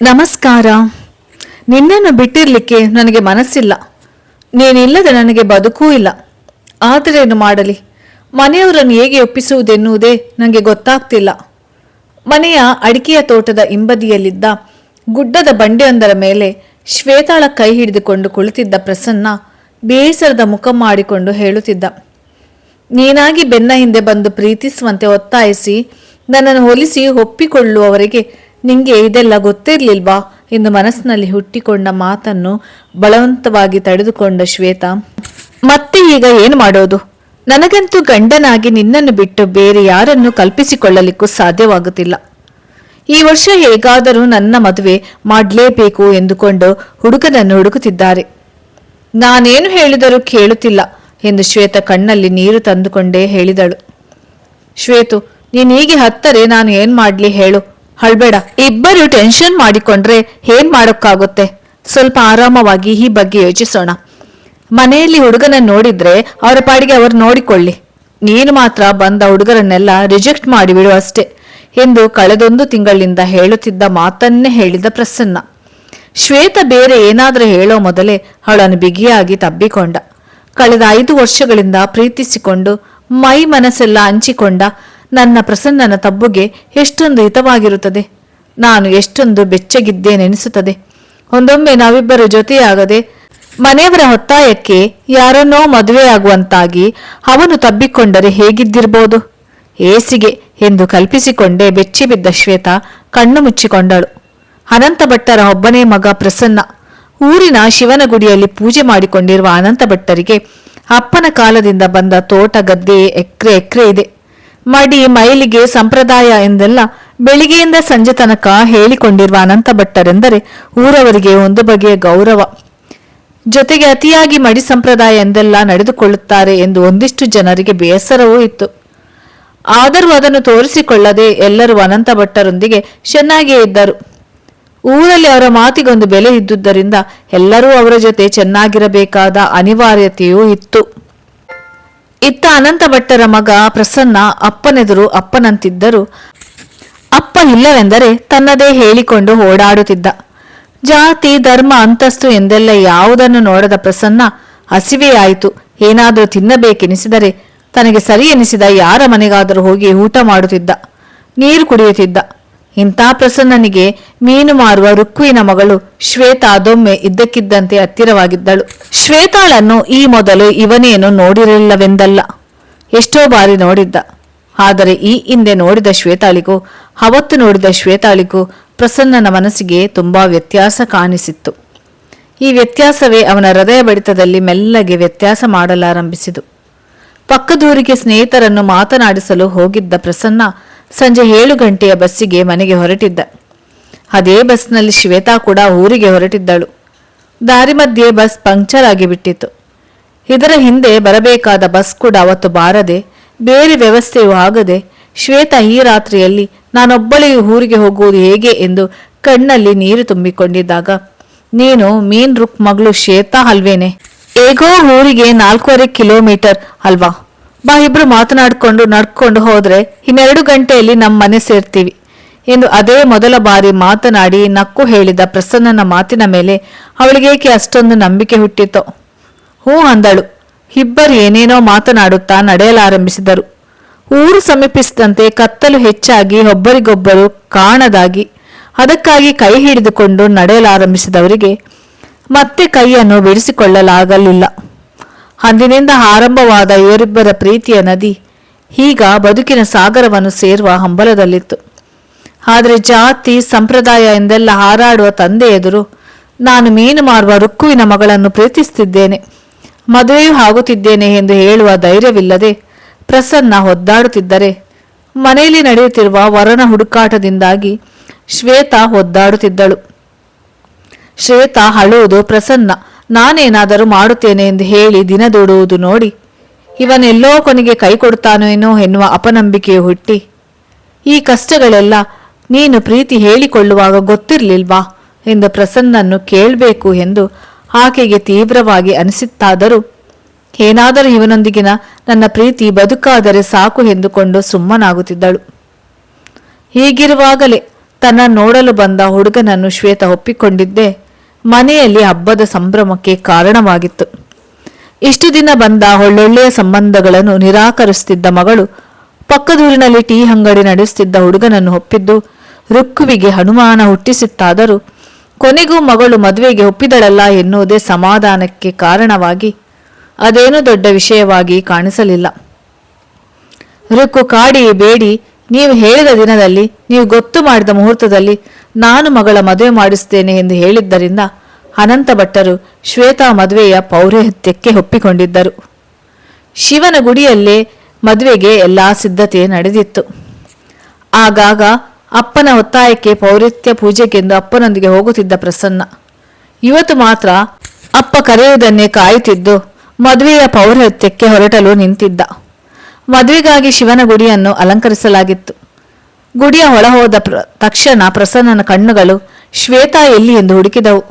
ನಮಸ್ಕಾರ. ನಿನ್ನನ್ನು ಬಿಟ್ಟಿರಲಿಕ್ಕೆ ನನಗೆ ಮನಸ್ಸಿಲ್ಲ. ನೀನಿಲ್ಲದೆ ನನಗೆ ಬದುಕೂ ಇಲ್ಲ. ಆದರೇನು ಮಾಡಲಿ? ಮನೆಯವರನ್ನು ಹೇಗೆ ಒಪ್ಪಿಸುವುದೆನ್ನುವುದೇ ನನಗೆ ಗೊತ್ತಾಗ್ತಿಲ್ಲ. ಮನೆಯ ಅಡಿಕೆಯ ತೋಟದ ಹಿಂಬದಿಯಲ್ಲಿದ್ದ ಗುಡ್ಡದ ಬಂಡೆಯೊಂದರ ಮೇಲೆ ಶ್ವೇತಾಳ ಕೈ ಹಿಡಿದುಕೊಂಡು ಕುಳಿತಿದ್ದ ಪ್ರಸನ್ನ ಬೇಸರದ ಮುಖ ಮಾಡಿಕೊಂಡು ಹೇಳುತ್ತಿದ್ದ, ನೀನಾಗಿ ಬೆನ್ನ ಹಿಂದೆ ಬಂದು ಪ್ರೀತಿಸುವಂತೆ ಒತ್ತಾಯಿಸಿ ನನ್ನನ್ನು ಹೋಲಿಸಿ ಒಪ್ಪಿಕೊಳ್ಳುವವರೆಗೆ ನಿಂಗೆ ಇದೆಲ್ಲ ಗೊತ್ತಿರ್ಲಿಲ್ವಾ? ಎಂದು ಮನಸ್ಸಿನಲ್ಲಿ ಹುಟ್ಟಿಕೊಂಡ ಮಾತನ್ನು ಬಲವಂತವಾಗಿ ತಡೆದುಕೊಂಡ ಶ್ವೇತಾ, ಮತ್ತೆ ಈಗ ಏನು ಮಾಡೋದು? ನನಗಂತೂ ಗಂಡನಾಗಿ ನಿನ್ನನ್ನು ಬಿಟ್ಟು ಬೇರೆ ಯಾರನ್ನು ಕಲ್ಪಿಸಿಕೊಳ್ಳಲಿಕ್ಕೂ ಸಾಧ್ಯವಾಗುತ್ತಿಲ್ಲ. ಈ ವರ್ಷ ಹೇಗಾದರೂ ನನ್ನ ಮದುವೆ ಮಾಡಲೇಬೇಕು ಎಂದುಕೊಂಡು ಹುಡುಗನನ್ನು ಹುಡುಕುತ್ತಿದ್ದಾರೆ. ನಾನೇನು ಹೇಳಿದರೂ ಕೇಳುತ್ತಿಲ್ಲ ಎಂದು ಶ್ವೇತ ಕಣ್ಣಲ್ಲಿ ನೀರು ತಂದುಕೊಂಡೇ ಹೇಳಿದಳು. ಶ್ವೇತು ನೀನೀಗೆ ಹತ್ತರೆ ನಾನು ಏನ್ ಮಾಡ್ಲಿ ಹೇಳು. ಹಳ್ಬೇಡ. ಇಬ್ಬರು ಟೆನ್ಷನ್ ಮಾಡಿಕೊಂಡ್ರೆ ಏನ್ ಮಾಡೋಕ್ಕಾಗುತ್ತೆ? ಸ್ವಲ್ಪ ಆರಾಮವಾಗಿ ಈ ಬಗ್ಗೆ ಯೋಚಿಸೋಣ. ಮನೆಯಲ್ಲಿ ಹುಡುಗನ ನೋಡಿದ್ರೆ ಅವರ ಪಾಡಿಗೆ ಅವರು ನೋಡಿಕೊಳ್ಳಿ. ನೀನು ಮಾತ್ರ ಬಂದ ಹುಡುಗರನ್ನೆಲ್ಲ ರಿಜೆಕ್ಟ್ ಮಾಡಿಬಿಡು ಅಷ್ಟೇ. ಎಂದು ಕಳೆದೊಂದು ತಿಂಗಳಿಂದ ಹೇಳುತ್ತಿದ್ದ ಮಾತನ್ನೇ ಹೇಳಿದ ಪ್ರಸನ್ನ. ಶ್ವೇತ ಬೇರೆ ಏನಾದರೂ ಹೇಳೋ ಮೊದಲೇ ಅವಳನ್ನು ಬಿಗಿಯಾಗಿ ತಬ್ಬಿಕೊಂಡ. ಕಳೆದ ಐದು ವರ್ಷಗಳಿಂದ ಪ್ರೀತಿಸಿಕೊಂಡು ಮೈ ಮನಸ್ಸೆಲ್ಲ ಹಂಚಿಕೊಂಡ ನನ್ನ ಪ್ರಸನ್ನನ ತಬ್ಬುಗೆ ಎಷ್ಟೊಂದು ಹಿತವಾಗಿರುತ್ತದೆ. ನಾನು ಎಷ್ಟೊಂದು ಬೆಚ್ಚಗಿದ್ದೇನೆನಿಸುತ್ತದೆ. ಒಂದೊಮ್ಮೆ ನಾವಿಬ್ಬರು ಜೊತೆಯಾಗದೆ ಮನೆಯವರ ಒತ್ತಾಯಕ್ಕೆ ಯಾರನ್ನೋ ಮದುವೆಯಾಗುವಂತಾಗಿ ಅವನು ತಬ್ಬಿಕೊಂಡರೆ ಹೇಗಿದ್ದಿರಬಹುದು ಏಸಿಗೆ ಎಂದು ಕಲ್ಪಿಸಿಕೊಂಡೇ ಬೆಚ್ಚಿಬಿದ್ದ ಶ್ವೇತ ಕಣ್ಣು ಮುಚ್ಚಿಕೊಂಡಳು. ಅನಂತ ಭಟ್ಟರ ಒಬ್ಬನೇ ಮಗ ಪ್ರಸನ್ನ. ಊರಿನ ಶಿವನ ಗುಡಿಯಲ್ಲಿ ಪೂಜೆ ಮಾಡಿಕೊಂಡಿರುವ ಅನಂತ ಭಟ್ಟರಿಗೆ ಅಪ್ಪನ ಕಾಲದಿಂದ ಬಂದ ತೋಟ ಗದ್ದೆ ಎಕ್ರೆ ಎಕ್ರೆ ಇದೆ. ಮಡಿ ಮೈಲಿಗೆ ಸಂಪ್ರದಾಯ ಎಂದೆಲ್ಲ ಬೆಳಿಗ್ಗೆಯಿಂದ ಸಂಜೆ ತನಕ ಹೇಳಿಕೊಂಡಿರುವ ಅನಂತ ಭಟ್ಟರೆಂದರೆ ಊರವರಿಗೆ ಒಂದು ಬಗೆಯ ಗೌರವ. ಜೊತೆಗೆ ಅತಿಯಾಗಿ ಮಡಿ ಸಂಪ್ರದಾಯ ಎಂದೆಲ್ಲ ನಡೆದುಕೊಳ್ಳುತ್ತಾರೆ ಎಂದು ಒಂದಿಷ್ಟು ಜನರಿಗೆ ಬೇಸರವೂ ಇತ್ತು. ಆದರೂ ಅದನ್ನು ತೋರಿಸಿಕೊಳ್ಳದೆ ಎಲ್ಲರೂ ಅನಂತ ಭಟ್ಟರೊಂದಿಗೆ ಚೆನ್ನಾಗಿಯೇ ಇದ್ದರು. ಊರಲ್ಲಿ ಅವರ ಮಾತಿಗೊಂದು ಬೆಲೆ ಇದ್ದುದರಿಂದ ಎಲ್ಲರೂ ಅವರ ಜೊತೆ ಚೆನ್ನಾಗಿರಬೇಕಾದ ಅನಿವಾರ್ಯತೆಯೂ ಇತ್ತು. ಇತ್ತ ಅನಂತ ಭಟ್ಟರ ಮಗ ಪ್ರಸನ್ನ ಅಪ್ಪನೆದುರು ಅಪ್ಪನಂತಿದ್ದರು. ಅಪ್ಪ ಇಲ್ಲವೆಂದರೆ ತನ್ನದೇ ಹೇಳಿಕೊಂಡು ಓಡಾಡುತ್ತಿದ್ದ. ಜಾತಿ, ಧರ್ಮ, ಅಂತಸ್ತು ಎಂದೆಲ್ಲ ಯಾವುದನ್ನು ನೋಡದ ಪ್ರಸನ್ನ ಹಸಿವೆಯಾಯಿತು ಏನಾದರೂ ತಿನ್ನಬೇಕೆನಿಸಿದರೆ ತನಗೆ ಸರಿ ಎನಿಸಿದ ಯಾರ ಮನೆಗಾದರೂ ಹೋಗಿ ಊಟ ಮಾಡುತ್ತಿದ್ದ. ನೀರು ಕುಡಿಯುತ್ತಿದ್ದ. ಇಂಥ ಪ್ರಸನ್ನನಿಗೆ ಮೀನು ಮಾರುವ ರುಕ್ವಿನ ಮಗಳು ಶ್ವೇತಾ ಅದೊಮ್ಮೆ ಇದ್ದಕ್ಕಿದ್ದಂತೆ ಹತ್ತಿರವಾಗಿದ್ದಳು. ಶ್ವೇತಾಳನ್ನು ಈ ಮೊದಲು ಇವನೇನು ನೋಡಿರಲಿಲ್ಲವೆಂದಲ್ಲ. ಎಷ್ಟೋ ಬಾರಿ ನೋಡಿದ್ದ. ಆದರೆ ಈ ಹಿಂದೆ ನೋಡಿದ ಶ್ವೇತಾಳಿಗೂ, ಅವತ್ತು ನೋಡಿದ ಶ್ವೇತಾಳಿಗೂ ಪ್ರಸನ್ನನ ಮನಸ್ಸಿಗೆ ತುಂಬಾ ವ್ಯತ್ಯಾಸ ಕಾಣಿಸಿತ್ತು. ಈ ವ್ಯತ್ಯಾಸವೇ ಅವನ ಹೃದಯ ಬಡಿತದಲ್ಲಿ ಮೆಲ್ಲಗೆ ವ್ಯತ್ಯಾಸ ಮಾಡಲಾರಂಭಿಸಿತು. ಪಕ್ಕದೂರಿಗೆ ಸ್ನೇಹಿತರನ್ನು ಮಾತನಾಡಿಸಲು ಹೋಗಿದ್ದ ಪ್ರಸನ್ನ ಸಂಜೆ ಏಳು ಗಂಟೆಯ ಬಸ್ಸಿಗೆ ಮನೆಗೆ ಹೊರಟಿದ್ದ. ಅದೇ ಬಸ್ನಲ್ಲಿ ಶ್ವೇತಾ ಕೂಡ ಊರಿಗೆ ಹೊರಟಿದ್ದಳು. ದಾರಿ ಮಧ್ಯೆ ಬಸ್ ಪಂಕ್ಚರ್ ಆಗಿಬಿಟ್ಟಿತ್ತು. ಇದರ ಹಿಂದೆ ಬರಬೇಕಾದ ಬಸ್ ಕೂಡ ಅವತ್ತು ಬಾರದೆ, ಬೇರೆ ವ್ಯವಸ್ಥೆಯೂ ಆಗದೆ, ಶ್ವೇತಾ ಈ ರಾತ್ರಿಯಲ್ಲಿ, ನಾನೊಬ್ಬಳೇ ಊರಿಗೆ ಹೋಗುವುದು ಹೇಗೆ? ಎಂದು ಕಣ್ಣಲ್ಲಿ ನೀರು ತುಂಬಿಕೊಂಡಿದ್ದಾಗ, ನೀನು ಮೀನ್ ರುಕ್ ಮಗಳು ಶ್ವೇತಾ ಅಲ್ವೇನೆ? ಹೇಗೋ ಊರಿಗೆ ನಾಲ್ಕೂವರೆ ಕಿಲೋಮೀಟರ್ ಅಲ್ವಾ? ಬಾ, ಇಬ್ರು ಮಾತನಾಡಿಕೊಂಡು ನಡ್ಕೊಂಡು ಹೋದ್ರೆ ಇನ್ನೆರಡು ಗಂಟೆಯಲ್ಲಿ ನಮ್ಮ ಮನೆ ಸೇರ್ತೀವಿ. ಎಂದು ಅದೇ ಮೊದಲ ಬಾರಿ ಮಾತನಾಡಿ ನಕ್ಕು ಹೇಳಿದ ಪ್ರಸನ್ನನ ಮಾತಿನ ಮೇಲೆ ಅವಳಿಗೇಕೆ ಅಷ್ಟೊಂದು ನಂಬಿಕೆ ಹುಟ್ಟಿತೋ ಹ್ಞೂ ಅಂದಳು, ಇಬ್ಬರು ಏನೇನೋ ಮಾತನಾಡುತ್ತಾ ನಡೆಯಲಾರಂಭಿಸಿದರು. ಊರು ಸಮೀಪಿಸಿದಂತೆ ಕತ್ತಲು ಹೆಚ್ಚಾಗಿ ಒಬ್ಬರಿಗೊಬ್ಬರು ಕಾಣದಾಗಿ ಅದಕ್ಕಾಗಿ ಕೈ ಹಿಡಿದುಕೊಂಡು ನಡೆಯಲಾರಂಭಿಸಿದವರಿಗೆ ಮತ್ತೆ ಕೈಯನ್ನು ಬಿಡಿಸಿಕೊಳ್ಳಲಾಗಲಿಲ್ಲ. ಅಂದಿನಿಂದ ಆರಂಭವಾದ ಇವರಿಬ್ಬರ ಪ್ರೀತಿಯ ನದಿ ಈಗ ಬದುಕಿನ ಸಾಗರವನ್ನು ಸೇರುವ ಹಂಬಲದಲ್ಲಿತ್ತು. ಆದರೆ ಜಾತಿ, ಸಂಪ್ರದಾಯ ಎಂದೆಲ್ಲ ಹಾರಾಡುವ ತಂದೆ ಎದುರು ನಾನು ಮೀನು ಮಾರುವ ರುಕ್ಕುವಿನ ಮಗಳನ್ನು ಪ್ರೀತಿಸುತ್ತಿದ್ದೇನೆ. ಮದುವೆಯೂ ಆಗುತ್ತಿದ್ದೇನೆ ಎಂದು ಹೇಳುವ ಧೈರ್ಯವಿಲ್ಲದೆ ಪ್ರಸನ್ನ ಒದ್ದಾಡುತ್ತಿದ್ದರೆ ಮನೆಯಲ್ಲಿ ನಡೆಯುತ್ತಿರುವ ವರನ ಹುಡುಕಾಟದಿಂದಾಗಿ ಶ್ವೇತಾ ಒದ್ದಾಡುತ್ತಿದ್ದಳು. ಶ್ವೇತಾ ಅಳುವುದು ಪ್ರಸನ್ನ. ನಾನೇನಾದರೂ ಮಾಡುತ್ತೇನೆ ಎಂದು ಹೇಳಿ ದಿನ ದೂಡುವುದು ನೋಡಿ. ಇವನೆಲ್ಲೋ ಕೊನೆಗೆ ಕೈ ಕೊಡುತ್ತಾನೇನೋ ಎನ್ನುವ ಅಪನಂಬಿಕೆಯು ಹುಟ್ಟಿ. ಈ ಕಷ್ಟಗಳೆಲ್ಲ ನೀನು ಪ್ರೀತಿ ಹೇಳಿಕೊಳ್ಳುವಾಗ ಗೊತ್ತಿರಲಿಲ್ವಾ ಎಂದು ಪ್ರಸನ್ನನ್ನು ಕೇಳಬೇಕು ಎಂದು ಆಕೆಗೆ ತೀವ್ರವಾಗಿ ಅನಿಸುತ್ತಾದರೂ, ಏನಾದರೂ ಇವನೊಂದಿಗಿನ ನನ್ನ ಪ್ರೀತಿ ಬದುಕಾದರೆ ಸಾಕು ಎಂದುಕೊಂಡು ಸುಮ್ಮನಾಗುತ್ತಿದ್ದಳು. ಹೀಗಿರುವಾಗಲೇ ತನ್ನ ನೋಡಲು ಬಂದ ಹುಡುಗನನ್ನು ಶ್ವೇತ ಒಪ್ಪಿಕೊಂಡಿದ್ದೇ. ಮನೆಯಲ್ಲಿ ಹಬ್ಬದ ಸಂಭ್ರಮಕ್ಕೆ ಕಾರಣವಾಗಿತ್ತು. ಇಷ್ಟು ದಿನ ಬಂದ ಒಳ್ಳೊಳ್ಳೆಯ ಸಂಬಂಧಗಳನ್ನು ನಿರಾಕರಿಸುತ್ತಿದ್ದ ಮಗಳು ಪಕ್ಕದೂರಿನಲ್ಲಿ ಟೀ ಅಂಗಡಿ ನಡೆಸುತ್ತಿದ್ದ ಹುಡುಗನನ್ನು ಒಪ್ಪಿದ್ದು ರುಕ್ಕುವಿಗೆ ಹನುಮಾನ ಹುಟ್ಟಿಸಿತ್ತಾದರೂ ಕೊನೆಗೂ ಮಗಳು ಮದುವೆಗೆ ಒಪ್ಪಿದಳಲ್ಲ ಎನ್ನುವುದೇ ಸಮಾಧಾನಕ್ಕೆ ಕಾರಣವಾಗಿ ಅದೇನೂ ದೊಡ್ಡ ವಿಷಯವಾಗಿ ಕಾಣಿಸಲಿಲ್ಲ. ರುಕ್ಕು ಕಾಡಿ ಬೇಡಿ ನೀವು ಹೇಳಿದ ದಿನದಲ್ಲಿ, ನೀವು ಗೊತ್ತು ಮಾಡಿದ ಮುಹೂರ್ತದಲ್ಲಿ ನಾನು ಮಗಳ ಮದುವೆ ಮಾಡಿಸುತ್ತೇನೆ ಎಂದು ಹೇಳಿದ್ದರಿಂದ ಅನಂತ ಭಟ್ಟರು ಶ್ವೇತಾ ಮದುವೆಯ ಪೌರೋಹಿತ್ಯಕ್ಕೆ ಒಪ್ಪಿಕೊಂಡಿದ್ದರು. ಶಿವನ ಗುಡಿಯಲ್ಲೇ ಮದುವೆಗೆ ಎಲ್ಲಾ ಸಿದ್ಧತೆ ನಡೆದಿತ್ತು. ಆಗಾಗ ಅಪ್ಪನ ಒತ್ತಾಯಕ್ಕೆ ಪೌರತ್ಯ ಪೂಜೆಗೆಂದು ಅಪ್ಪನೊಂದಿಗೆ ಹೋಗುತ್ತಿದ್ದ ಪ್ರಸನ್ನ, ಇವತ್ತು ಮಾತ್ರ ಅಪ್ಪ ಕರೆಯುವುದನ್ನೇ ಕಾಯುತ್ತಿದ್ದು ಮದುವೆಯ ಪೌರತ್ಯಕ್ಕೆ ಹೊರಟಲು ನಿಂತಿದ್ದ. ಮದುವೆಗಾಗಿ ಶಿವನ ಗುಡಿಯನ್ನು ಅಲಂಕರಿಸಲಾಗಿತ್ತು. ಗುಡಿಯ ಒಳಹೋದ ಪ್ರ, ತಕ್ಷಣ ಪ್ರಸನ್ನನ ಕಣ್ಣುಗಳು ಶ್ವೇತಾ ಎಲ್ಲಿ ಎಂದು ಹುಡುಕಿದವು.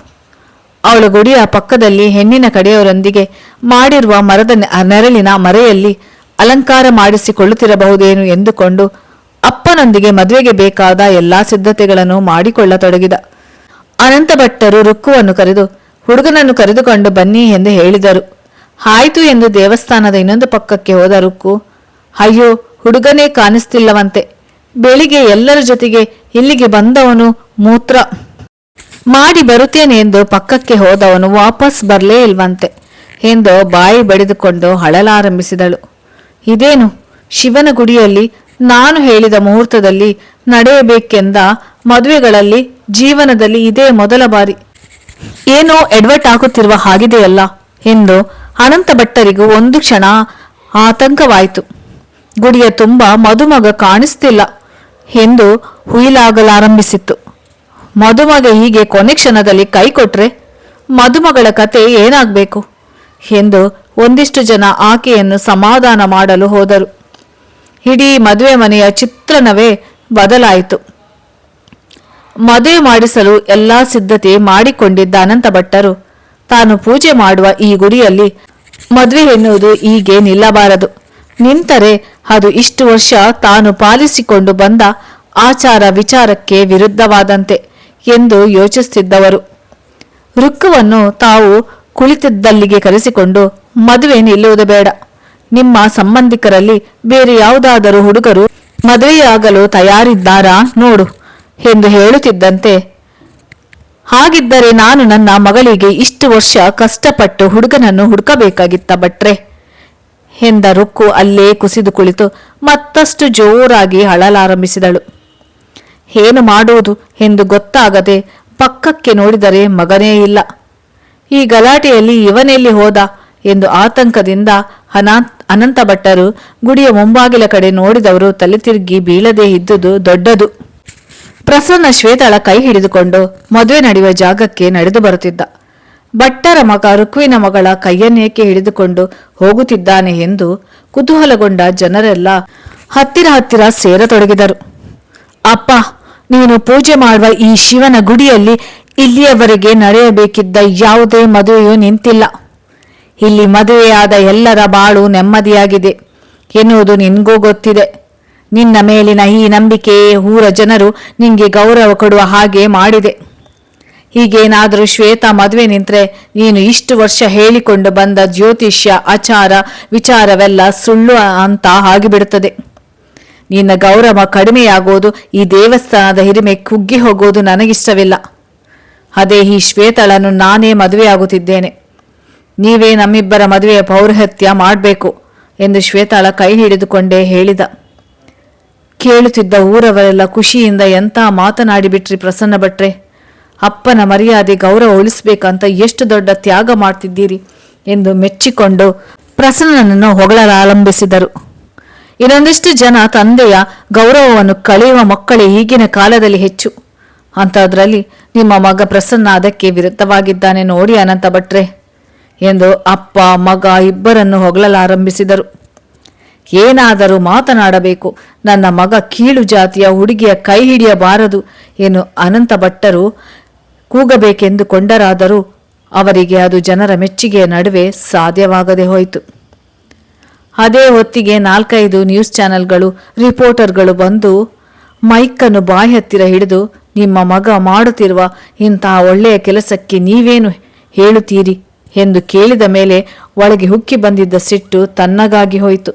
ಅವಳು ಗುಡಿಯ ಪಕ್ಕದಲ್ಲಿ ಹೆಣ್ಣಿನ ಕಡೆಯವರೊಂದಿಗೆ ಮಾಡಿರುವ ಮರದ ನೆರಳಿನ ಮರೆಯಲ್ಲಿ ಅಲಂಕಾರ ಮಾಡಿಸಿಕೊಳ್ಳುತ್ತಿರಬಹುದೇನು ಎಂದುಕೊಂಡು ಅಪ್ಪನೊಂದಿಗೆ ಮದುವೆಗೆ ಬೇಕಾದ ಎಲ್ಲಾ ಸಿದ್ಧತೆಗಳನ್ನು ಮಾಡಿಕೊಳ್ಳತೊಡಗಿದ. ಅನಂತ ಭಟ್ಟರು ರುಕ್ಕುವನ್ನು ಕರೆದು, ಹುಡುಗನನ್ನು ಕರೆದುಕೊಂಡು ಬನ್ನಿ ಎಂದು ಹೇಳಿದರು. ಆಯಿತು ಎಂದು ದೇವಸ್ಥಾನದ ಇನ್ನೊಂದು ಪಕ್ಕಕ್ಕೆ ಹೋದ ರುಕ್ಕು ಅಯ್ಯೋ, ಹುಡುಗನೇ ಕಾಣಿಸ್ತಿಲ್ಲವಂತೆ. ಬೆಳಿಗ್ಗೆ ಎಲ್ಲರ ಜೊತೆಗೆ ಇಲ್ಲಿಗೆ ಬಂದವನು ಮೂತ್ರ. ಮಾಡಿ ಬರುತ್ತೇನೆ ಎಂದು ಪಕ್ಕಕ್ಕೆ ಹೋದವನು ವಾಪಸ್ ಬರಲೇ ಇಲ್ವಂತೆ ಎಂದು ಬಾಯಿ ಬಡಿದುಕೊಂಡು ಅಳಲಾರಂಭಿಸಿದಳು. ಇದೇನು? ಶಿವನ ಗುಡಿಯಲ್ಲಿ ನಾನು ಹೇಳಿದ ಮುಹೂರ್ತದಲ್ಲಿ ನಡೆಯಬೇಕೆಂದ ಮದುವೆಗಳಲ್ಲಿ ಜೀವನದಲ್ಲಿ ಇದೇ ಮೊದಲ ಬಾರಿ. ಏನೋ ಎಡ್ವರ್ಟ್ ಆಗುತ್ತಿರುವ ಹಾಗಿದೆಯಲ್ಲ ಎಂದು ಅನಂತ ಭಟ್ಟರಿಗೂ ಒಂದು ಕ್ಷಣ ಆತಂಕವಾಯಿತು. ಗುಡಿಯ ತುಂಬ ಮದುಮಗ ಕಾಣಿಸ್ತಿಲ್ಲ ಎಂದು ಹುಯಿಲಾಗಲಾರಂಭಿಸಿತ್ತು. ಮದುಮಗ ಹೀಗೆ ಕೊನೆ ಕ್ಷಣದಲ್ಲಿ ಕೈ ಕೊಟ್ರೆ ಮದುಮಗಳ ಕತೆ ಏನಾಗಬೇಕು ಎಂದು ಒಂದಿಷ್ಟು ಜನ ಆಕೆಯನ್ನು ಸಮಾಧಾನ ಮಾಡಲು ಹೋದರು. ಇಡೀ ಮದುವೆ ಮನೆಯ ಚಿತ್ರಣವೇ ಬದಲಾಯಿತು. ಮದುವೆ ಮಾಡಿಸಲು ಎಲ್ಲಾ ಸಿದ್ಧತೆ ಮಾಡಿಕೊಂಡಿದ್ದ ಅನಂತ ಭಟ್ಟರು ತಾನು ಪೂಜೆ ಮಾಡುವ ಈ ಗುಡಿಯಲ್ಲಿ ಮದುವೆ ಎನ್ನುವುದು ಹೀಗೆ ನಿಲ್ಲಬಾರದು. ನಿಂತರೆ ಅದು ಇಷ್ಟು ವರ್ಷ ತಾನು ಪಾಲಿಸಿಕೊಂಡು ಬಂದ ಆಚಾರ ವಿಚಾರಕ್ಕೆ ವಿರುದ್ಧವಾದಂತೆ ಎಂದು ಯೋಚಿಸುತ್ತಿದ್ದವರು ರುಕ್ಕವನ್ನು ತಾವು ಕುಳಿತಿದ್ದಲ್ಲಿಗೆ ಕರೆಸಿಕೊಂಡು ಮದುವೆ ನಿಲ್ಲುವುದು ಬೇಡ. ನಿಮ್ಮ ಸಂಬಂಧಿಕರಲ್ಲಿ ಬೇರೆ ಯಾವುದಾದರೂ ಹುಡುಗರು ಮದುವೆಯಾಗಲು ತಯಾರಿದ್ದಾರಾ ನೋಡು ಎಂದು ಹೇಳುತ್ತಿದ್ದಂತೆ, ಹಾಗಿದ್ದರೆ ನಾನು ನನ್ನ ಮಗಳಿಗೆ ಇಷ್ಟು ವರ್ಷ ಕಷ್ಟಪಟ್ಟು ಹುಡುಗನನ್ನು ಹುಡುಕಬೇಕಾಗಿತ್ತ ಭಟ್ರೆ. ಎಂದ ರುಕ್ಕು ಅಲ್ಲೇ ಕುಸಿದು ಕುಳಿತು ಮತ್ತಷ್ಟು ಜೋರಾಗಿ ಅಳಲಾರಂಭಿಸಿದಳು. ಏನು ಮಾಡುವುದು? ಎಂದು ಗೊತ್ತಾಗದೆ ಪಕ್ಕಕ್ಕೆ ನೋಡಿದರೆ ಮಗನೇ ಇಲ್ಲ. ಈ ಗಲಾಟೆಯಲ್ಲಿ ಇವನೆಲ್ಲಿ ಹೋದ? ಎಂದು ಆತಂಕದಿಂದ ಅನಂತ ಭಟ್ಟರು ಗುಡಿಯ ಮುಂಬಾಗಿಲ ಕಡೆ ನೋಡಿದವರು ತಲೆ ತಿರುಗಿ ಬೀಳದೇ ಇದ್ದುದು ದೊಡ್ಡದು. ಪ್ರಸನ್ನ ಶ್ವೇತಳ ಕೈ ಹಿಡಿದುಕೊಂಡು ಮದುವೆ ನಡೆಯುವ ಜಾಗಕ್ಕೆ ನಡೆದು ಬರುತ್ತಿದ್ದ. ಭಟ್ಟರ ಮಗ ರುಕ್ವಿನ ಮಗಳ ಕೈಯನ್ನೇಕೆ ಹಿಡಿದುಕೊಂಡು ಹೋಗುತ್ತಿದ್ದಾನೆ ಎಂದು ಕುತೂಹಲಗೊಂಡ ಜನರೆಲ್ಲ ಹತ್ತಿರ ಹತ್ತಿರ ಸೇರತೊಡಗಿದರು. ಅಪ್ಪ, ನೀನು ಪೂಜೆ ಮಾಡುವ ಈ ಶಿವನ ಗುಡಿಯಲ್ಲಿ ಇಲ್ಲಿಯವರೆಗೆ ನಡೆಯಬೇಕಿದ್ದ ಯಾವುದೇ ಮದುವೆಯೂ ನಿಂತಿಲ್ಲ. ಇಲ್ಲಿ ಮದುವೆಯಾದ ಎಲ್ಲರ ಬಾಳು ನೆಮ್ಮದಿಯಾಗಿದೆ. ಎನ್ನುವುದು ನಿನ್ಗೂ ಗೊತ್ತಿದೆ. ನಿನ್ನ ಮೇಲಿನ ಈ ನಂಬಿಕೆ ಊರ ಜನರು ನಿಂಗೆ ಗೌರವ ಕೊಡುವ ಹಾಗೆ ಮಾಡಿದೆ. ಹೀಗೇನಾದರೂ ಶ್ವೇತಾ ಮದುವೆ ನಿಂತ್ರೆ ನೀನು ಇಷ್ಟು ವರ್ಷ ಹೇಳಿಕೊಂಡು ಬಂದ ಜ್ಯೋತಿಷ್ಯ ಆಚಾರ ವಿಚಾರವೆಲ್ಲ ಸುಳ್ಳು ಅಂತ ಆಗಿಬಿಡುತ್ತದೆ. ನಿನ್ನ ಗೌರವ ಕಡಿಮೆಯಾಗೋದು, ಈ ದೇವಸ್ಥಾನದ ಹಿರಿಮೆ ಕುಗ್ಗಿ ಹೋಗೋದು ನನಗಿಷ್ಟವಿಲ್ಲ. ಅದೇ ಈ ಶ್ವೇತಳನ್ನು ನಾನೇ ಮದುವೆಯಾಗುತ್ತಿದ್ದೇನೆ. ನೀವೇ ನಮ್ಮಿಬ್ಬರ ಮದುವೆಯ ಪೌರಹತ್ಯ ಮಾಡಬೇಕು ಎಂದು ಶ್ವೇತಾಳ ಕೈ ಹಿಡಿದುಕೊಂಡೇ ಹೇಳಿದ. ಕೇಳುತ್ತಿದ್ದ ಊರವರೆಲ್ಲ ಖುಷಿಯಿಂದ ಎಂಥ ಮಾತನಾಡಿಬಿಟ್ರಿ ಪ್ರಸನ್ನ ಭಟ್ರೆ ಅಪ್ಪನ ಮರ್ಯಾದೆ ಗೌರವ ಉಳಿಸ್ಬೇಕಂತ ಎಷ್ಟು ದೊಡ್ಡ ತ್ಯಾಗ ಮಾಡ್ತಿದ್ದೀರಿ ಎಂದು ಮೆಚ್ಚಿಕೊಂಡು ಪ್ರಸನ್ನನನ್ನು ಹೊಗಳಲಾರಂಭಿಸಿದರು. ಇನ್ನೊಂದಿಷ್ಟು ಜನ ತಂದೆಯ ಗೌರವವನ್ನು ಕಳೆಯುವ ಮಕ್ಕಳೇ ಈಗಿನ ಕಾಲದಲ್ಲಿ ಹೆಚ್ಚು. ಅಂಥದ್ರಲ್ಲಿ ನಿಮ್ಮ ಮಗ ಪ್ರಸನ್ನ ಅದಕ್ಕೆ ವಿರುದ್ಧವಾಗಿದ್ದಾನೆ ನೋಡಿ ಅನಂತ ಭಟ್ರೆ ಎಂದು ಅಪ್ಪ, ಮಗ ಇಬ್ಬರನ್ನು ಹೊಗಳಲಾರಂಭಿಸಿದರು. ಏನಾದರೂ ಮಾತನಾಡಬೇಕು. ನನ್ನ ಮಗ ಕೀಳು ಜಾತಿಯ ಹುಡುಗಿಯ ಕೈ ಹಿಡಿಯಬಾರದು ಎಂದು ಅನಂತ ಭಟ್ಟರು ಕೂಗಬೇಕೆಂದು ಕೊಂಡರಾದರೂ ಅವರಿಗೆ ಅದು ಜನರ ಮೆಚ್ಚುಗೆಯ ನಡುವೆ ಸಾಧ್ಯವಾಗದೆ ಹೋಯಿತು. ಅದೇ ಹೊತ್ತಿಗೆ ನಾಲ್ಕೈದು ನ್ಯೂಸ್ ಚಾನೆಲ್ಗಳು, ರಿಪೋರ್ಟರ್ಗಳು ಬಂದು ಮೈಕನ್ನು ಬಾಯಿ ಹತ್ತಿರ ಹಿಡಿದು, ನಿಮ್ಮ ಮಗ ಮಾಡುತ್ತಿರುವ ಇಂತಹ ಒಳ್ಳೆಯ ಕೆಲಸಕ್ಕೆ ನೀವೇನು ಹೇಳುತ್ತೀರಿ ಎಂದು ಕೇಳಿದ ಮೇಲೆ ಒಳಗೆ ಹುಕ್ಕಿ ಬಂದಿದ್ದ ಸಿಟ್ಟು ತನ್ನಗಾಗಿ ಹೋಯಿತು.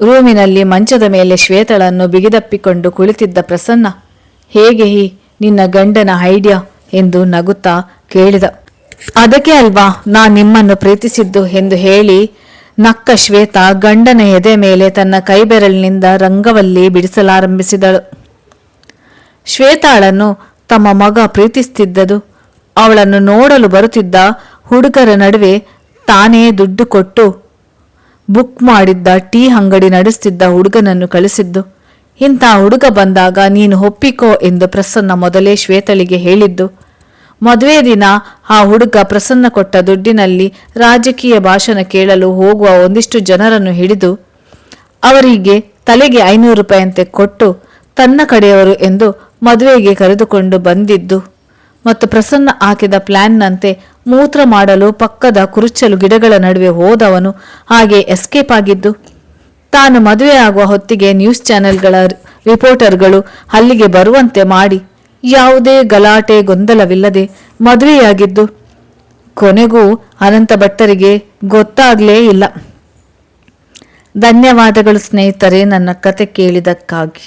ರೂಮಿನಲ್ಲಿ ಮಂಚದ ಮೇಲೆ ಶ್ವೇತಳನ್ನು ಬಿಗಿದಪ್ಪಿಕೊಂಡು ಕುಳಿತಿದ್ದ ಪ್ರಸನ್ನ, ಹೇಗೆ ಈ ನಿನ್ನ ಗಂಡನ ಐಡಿಯಾ ಎಂದು ನಗುತ್ತಾ ಕೇಳಿದ. ಅದಕ್ಕೆ ಅಲ್ವಾ ನಾ ನಿಮ್ಮನ್ನು ಪ್ರೀತಿಸಿದ್ದು ಎಂದು ಹೇಳಿ ನಕ್ಕ ಶ್ವೇತ ಗಂಡನ ಎದೆ ಮೇಲೆ ತನ್ನ ಕೈಬೆರಳಿನಿಂದ ರಂಗವಲ್ಲಿ ಬಿಡಿಸಲಾರಂಭಿಸಿದಳು. ಶ್ವೇತಾಳನ್ನು ತಮ್ಮ ಮಗ ಪ್ರೀತಿಸುತ್ತಿದ್ದದು ಅವಳನ್ನು ನೋಡಲು ಬರುತ್ತಿದ್ದ ಹುಡುಗರ ನಡುವೆ ತಾನೇ ದುಡ್ಡು ಕೊಟ್ಟು ಬುಕ್ ಮಾಡಿದ್ದ ಟೀ ಅಂಗಡಿ ನಡೆಸುತ್ತಿದ್ದ ಹುಡುಗನನ್ನು ಕಳಿಸಿದ್ದು. ಇಂಥ ಹುಡುಗ ಬಂದಾಗ ನೀನು ಒಪ್ಪಿಕೋ ಎಂದು ಪ್ರಸನ್ನ ಮೊದಲೇ ಶ್ವೇತಳಿಗೆ ಹೇಳಿದ್ದು. ಮದುವೆ ದಿನ ಆ ಹುಡುಗ ಪ್ರಸನ್ನ ಕೊಟ್ಟ ದುಡ್ಡಿನಲ್ಲಿ ರಾಜಕೀಯ ಭಾಷಣ ಕೇಳಲು ಹೋಗುವ ಒಂದಿಷ್ಟು ಜನರನ್ನು ಹಿಡಿದು, ಅವರಿಗೆ ತಲೆಗೆ ಐನೂರು ರೂಪಾಯಿಯಂತೆ ಕೊಟ್ಟು ತನ್ನ ಕಡೆಯವರು ಎಂದು ಮದುವೆಗೆ ಕರೆದುಕೊಂಡು ಬಂದಿದ್ದು. ಮತ್ತು ಪ್ರಸನ್ನ ಹಾಕಿದ ಪ್ಲಾನ್ನಂತೆ ಮೂತ್ರ ಮಾಡಲು ಪಕ್ಕದ ಕುರುಚಲು ಗಿಡಗಳ ನಡುವೆ ಹೋದವನು ಹಾಗೆ ಎಸ್ಕೇಪ್ ಆಗಿದ್ದು ತಾನು ಮದುವೆ ಆಗುವ ಹೊತ್ತಿಗೆ ನ್ಯೂಸ್ ಚಾನೆಲ್ಗಳ ರಿಪೋರ್ಟರ್ಗಳು ಅಲ್ಲಿಗೆ ಬರುವಂತೆ ಮಾಡಿ. ಯಾವುದೇ ಗಲಾಟೆ ಗೊಂದಲವಿಲ್ಲದೆ ಮದುವೆಯಾಗಿದ್ದು ಕೊನೆಗೂ ಅನಂತ ಭಟ್ಟರಿಗೆ ಗೊತ್ತಾಗ್ಲೇ ಇಲ್ಲ. ಧನ್ಯವಾದಗಳು ಸ್ನೇಹಿತರೆ, ನನ್ನ ಕತೆ ಕೇಳಿದಕ್ಕಾಗಿ.